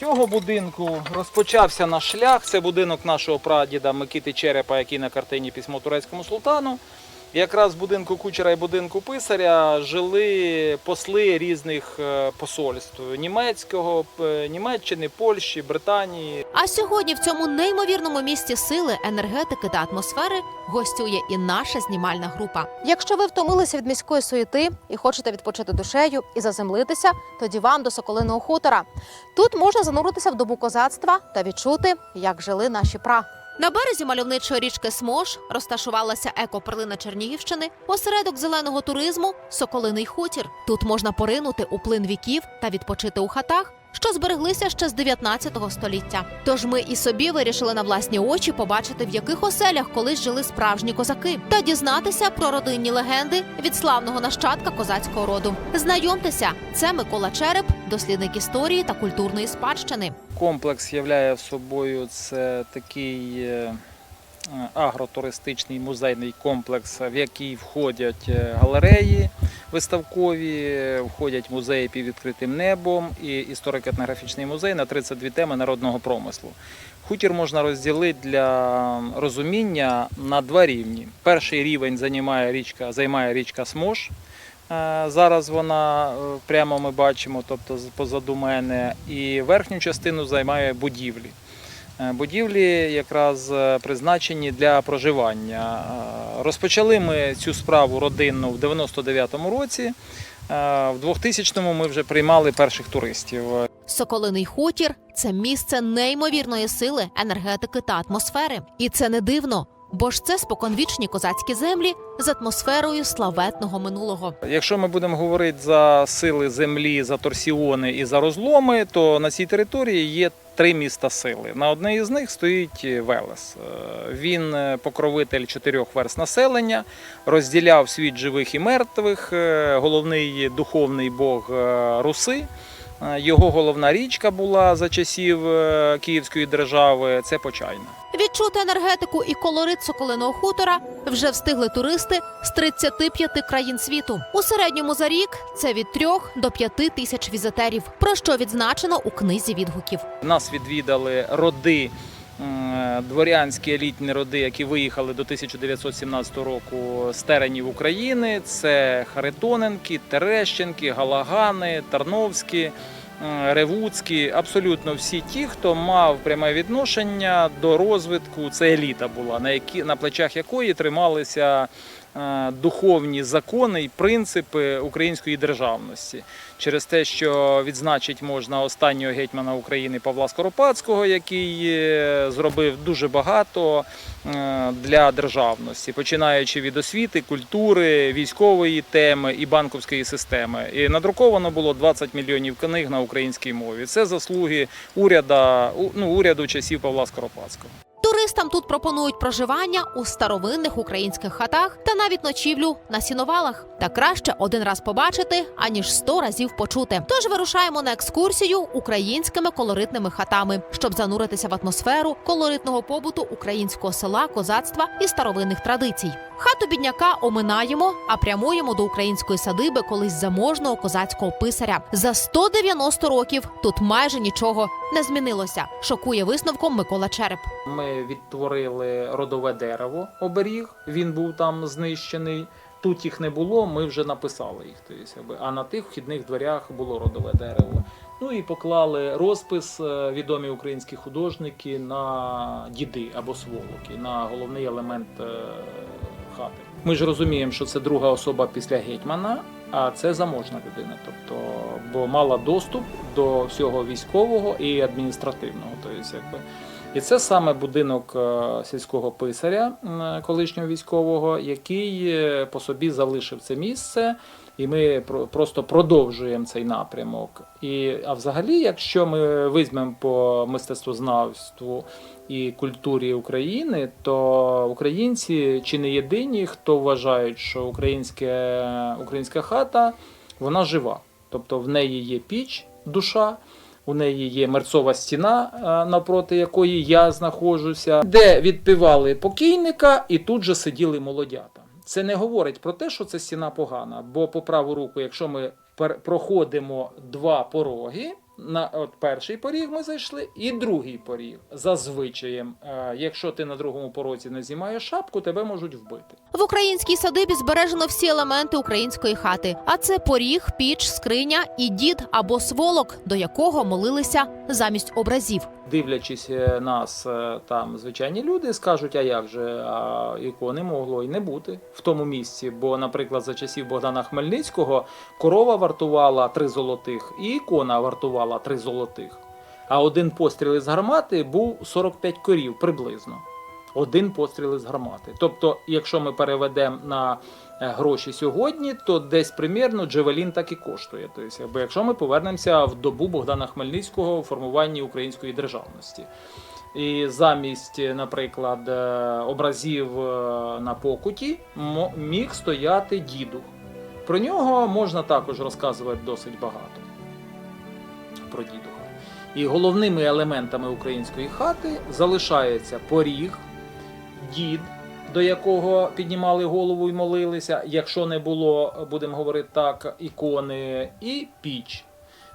цього будинку розпочався наш шлях. Це будинок нашого прадіда Микити Черепа, який на картині письмо турецькому султану. Якраз в будинку кучера і будинку писаря жили посли різних е, посольств німецького, е, Німеччини, Польщі, Британії. А сьогодні в цьому неймовірному місті сили, енергетики та атмосфери гостює і наша знімальна група. Якщо ви втомилися від міської суєти і хочете відпочити душею і заземлитися, тоді вам до Соколиного хутора. Тут можна зануритися в добу козацтва та відчути, як жили наші пра. На березі мальовничої річки Смош розташувалася екоперлина Чернігівщини, осередок зеленого туризму Соколиний хутір. Тут можна поринути у плин віків та відпочити у хатах, що збереглися ще з 19 століття. Тож ми і собі вирішили на власні очі побачити, в яких оселях колись жили справжні козаки, та дізнатися про родинні легенди від славного нащадка козацького роду. Знайомтеся, це Микола Череп, дослідник історії та культурної спадщини. Комплекс являє собою це такий е, е, агротуристичний музейний комплекс, в який входять е, галереї виставкові, входять музеї під відкритим небом і історико-етнографічний музей на 32 теми народного промислу. Хутір можна розділити для розуміння на два рівні. Перший рівень займає річка, займає річка Смош. Е, Зараз вона е, прямо ми бачимо, тобто позаду мене, і верхню частину займає будівлі. Е, Будівлі якраз е, призначені для проживання. Е, Розпочали ми цю справу родинну в 99-му році. В 2000-му ми вже приймали перших туристів. Соколиний хутір це місце неймовірної сили, енергетики та атмосфери. І це не дивно, бо ж це споконвічні козацькі землі з атмосферою славетного минулого. Якщо ми будемо говорити за сили землі, за торсіони і за розломи, то на цій території є три міста сили. На одне із них стоїть Велес. Е, Він е, покровитель чотирьох верст населення, розділяв світ живих і мертвих, е, головний духовний бог е, Руси. Е, Його головна річка була за часів е, Київської держави. Це Почайна. Відчути енергетику і колорит соколиного хутора вже встигли туристи з 35 країн світу. У середньому за рік це від 3 до 5 тисяч візитерів, про що відзначено у книзі відгуків. Нас відвідали роди, дворянські елітні роди, які виїхали до 1917 року з теренів України. Це Харитоненки, Терещенки, Галагани, Тарновські. М, Ревуцькі, абсолютно всі ті, хто мав пряме відношення до розвитку, це еліта була, на які на плечах якої трималися е, духовні закони і принципи української державності через те, що відзначить можна останнього гетьмана України Павла Скоропадського, який е, зробив дуже багато е, для державності, починаючи від освіти, культури, військової теми і банковської системи. І надруковано було 20 мільйонів книг на українській мові. Це заслуги уряда, у- ну, уряду часів Павла Скоропадського. Туристам тут пропонують проживання у старовинних українських хатах та навіть ночівлю на сіновалах. Та краще один раз побачити, аніж сто разів почути. Тож вирушаємо на екскурсію українськими колоритними хатами, щоб зануритися в атмосферу колоритного побуту українського села, козацтва і старовинних традицій. Хату бідняка оминаємо, а прямуємо до української садиби колись заможного козацького писаря. За 190 років тут майже нічого не змінилося. Шокує висновком Микола Череп. Ми відтворили родове дерево, оберіг. Він був там знищений. Тут їх не було, ми вже написали їх. Тобто, а на тих вхідних дверях було родове дерево. Ну і поклали розпис е, відомі українські художники на діди або сволоки, на головний елемент е, хати. Ми ж розуміємо, що це друга особа після гетьмана, а це заможна людина, тобто, бо мала доступ до всього військового і адміністративного. Тобто, якби. І це саме будинок е, сільського писаря, колишнього військового, який е, по собі залишив це місце, і ми просто продовжуємо цей напрямок. І, а взагалі, якщо ми візьмемо по мистецтвознавству і культурі України, то українці чи не єдині, хто вважають, що українське, українська хата вона жива. Тобто в неї є піч, душа, у неї є мерцова стіна, е, навпроти якої я знаходжуся, де відпівали покійника, і тут же сиділи молодята. Це не говорить про те, що це стіна погана, бо по праву руку, якщо ми проходимо два пороги, На от перший поріг ми зайшли, і другий поріг. За звичаєм, е, якщо ти на другому порозі не знімаєш шапку, тебе можуть вбити. В українській садибі збережено всі елементи української хати. А це поріг, піч, скриня і дід або сволок, до якого молилися замість образів. Дивлячись е, нас, е, там звичайні люди скажуть, а як же, а ікони могло і не бути в тому місці. Бо, наприклад, за часів Богдана Хмельницького корова вартувала три золотих, і ікона вартувала три золотих. А один постріл із гармати був 45 корів приблизно. Один постріл із гармати. Тобто, якщо ми переведемо на гроші сьогодні, то десь примірно Джевелін так і коштує. Тобто, якби якщо ми повернемося в добу Богдана Хмельницького в формуванні української державності. І замість, наприклад, е, образів е, на покуті міг стояти дідух. Про нього можна також розказувати досить багато. Про дідуха. І головними елементами української хати залишається поріг, дід, до якого піднімали голову і молилися. Якщо не було, будемо говорити так, ікони, і піч.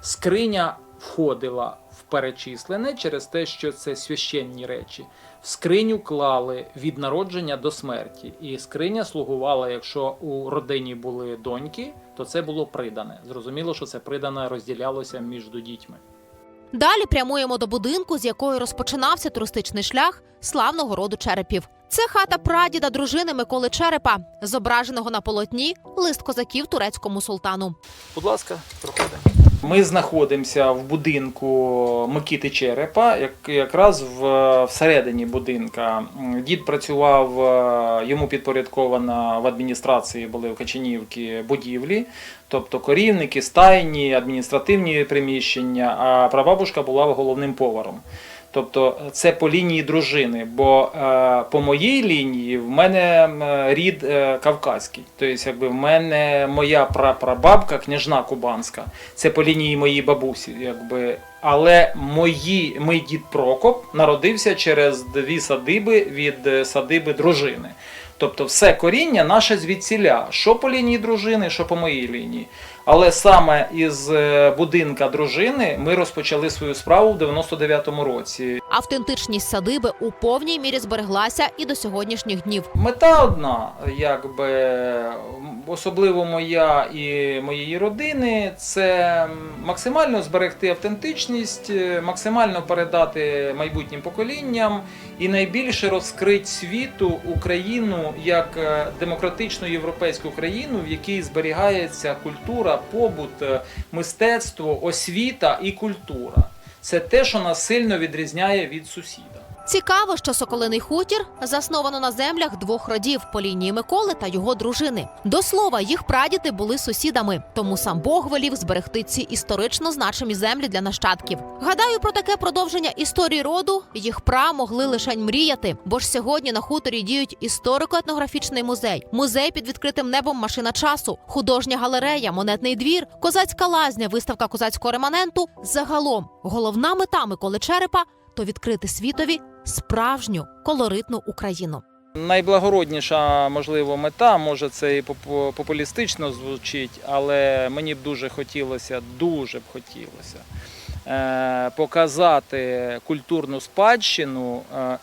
Скриня входила в перечислене через те, що це священні речі. В скриню клали від народження до смерті. І скриня слугувала, якщо у родині були доньки, то це було придане. Зрозуміло, що це придане розділялося між дітьми. Далі прямуємо до будинку, з якої розпочинався туристичний шлях славного роду черепів. Це хата прадіда дружини Миколи Черепа, зображеного на полотні лист козаків турецькому султану. Будь ласка, проходимо. Ми знаходимося в будинку Микити Черепа, як, якраз в, всередині будинка. Дід працював, е, йому підпорядковано в адміністрації були в Качанівці будівлі, тобто корівники, стайні, адміністративні приміщення, а прабабушка була головним поваром. Тобто це по лінії дружини, бо е, по моїй лінії в мене рід е, кавказький. Тобто, якби в мене моя прапрабабка, княжна кубанська, це по лінії моєї бабусі, якби. Але мої, мій дід Прокоп народився через дві садиби від е, садиби дружини. Тобто все коріння наше звідсіля, що по лінії дружини, що по моїй лінії. Але саме із е, будинка дружини ми розпочали свою справу в 99-му році. Автентичність садиби у повній мірі збереглася і до сьогоднішніх днів. Мета одна, якби особливо моя і моєї родини, це максимально зберегти автентичність, е, максимально передати майбутнім поколінням і найбільше розкрити світу Україну як е, демократичну європейську країну, в якій зберігається культура, побут, е, мистецтво, освіта і культура. Це те, що нас сильно відрізняє від сусіда. Цікаво, що Соколиний хутір засновано на землях двох родів по лінії Миколи та його дружини. До слова, їх прадіди були сусідами, тому сам Бог велів зберегти ці історично значимі землі для нащадків. Гадаю, про таке продовження історії роду їх пра могли лише мріяти, бо ж сьогодні на хуторі діють історико-етнографічний музей, музей під відкритим небом машина часу, художня галерея, монетний двір, козацька лазня, виставка козацького реманенту. Загалом головна мета Миколи Черепа то відкрити світові справжню колоритну Україну. Найблагородніша, можливо, мета, може це і популістично звучить, але мені б дуже хотілося, дуже б хотілося е, показати культурну спадщину, е,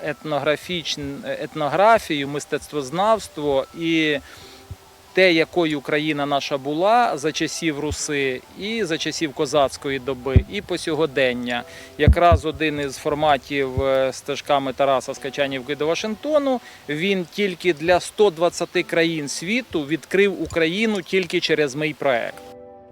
етнографію, мистецтвознавство і те, якою Україна наша була за часів Руси, і за часів козацької доби, і по сьогодення. Якраз один із форматів е, стежками Тараса з до Вашингтону. Він тільки для 120 країн світу відкрив Україну тільки через мій проект.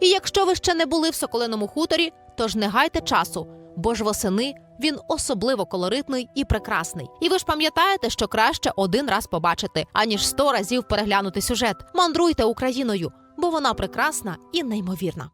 І якщо ви ще не були в Соколиному хуторі, то ж не гайте часу, бо ж восени він особливо колоритний і прекрасний. І ви ж пам'ятаєте, що краще один раз побачити, аніж сто разів переглянути сюжет. Мандруйте Україною, бо вона прекрасна і неймовірна.